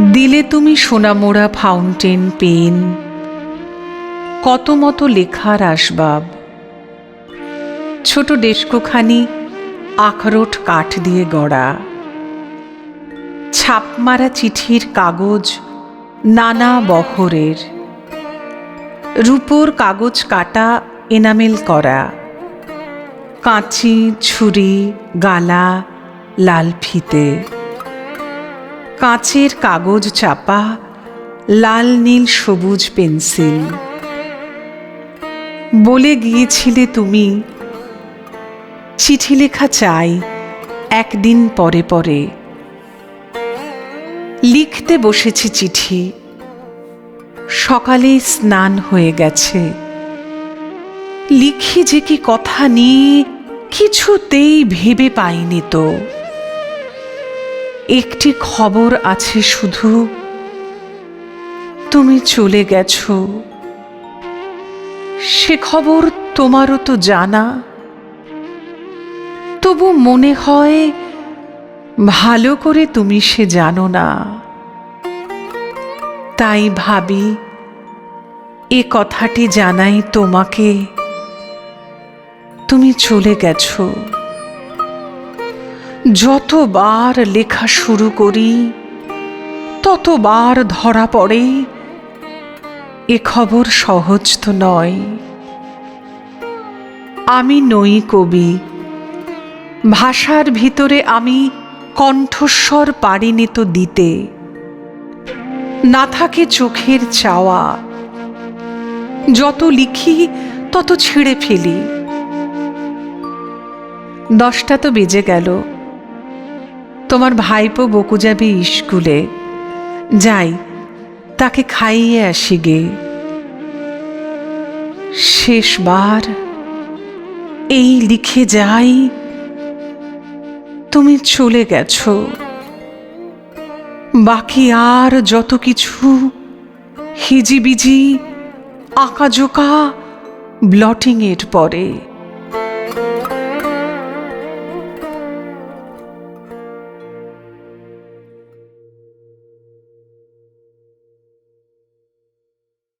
দিলে তুমি Sonamura fountain pen. কত মতো লেখার আসবাব। ছোট ডেস্কোখানি আখরোট কাঠ দিয়ে গড়া। ছাপমারা চিঠির কাগজ নানা বহরের। রূপোর কাগজ কাটা এনামেল করা। কাঁচি, ছুরি, গালা, লাল ফিতে। কাঁচের কাগজ চাপা, লাল নীল সবুজ পেন্সিল। বলে গিয়েছিলে তুমি, চিঠি লেখা চাই একদিন পরে পরে। লিখতে বসেছি চিঠি, সকালে স্নান হয়ে গেছে। লিখি যে কি কথা নিয়ে কিছুতেই ভেবে পাইনি তো। একটি খবর আছে শুধু। তুমি চলে গেছো। সে খবর তোমারও তো জানা। তবু মনে হয় ভালো করে তুমি সে জানো না। তাই ভাবি, এ কথাটি জানাই তোমাকে। তুমি চলে গেছো। যতবার লেখা শুরু করি, ততবার ধরা পড়ে, এ খবর সহজ তো নয়। আমি নই কবি, ভাষার ভিতরে আমি কণ্ঠস্বর পারিনি তো দিতে। না থাকে চোখের চাওয়া, যত লিখি তত ছিঁড়ে ফেলি। দশটা তো বেজে গেল। তোমার ভাইপো বকু যাবে স্কুলে? যাই, তাকে খাইয়ে আসি গে। শেষবার এই লিখে যাই, তুমি চলে গেছো। বাকি আর যত কিছু, হিজিবিজি আঁকাজোকা ব্লটিংয়ের পরে।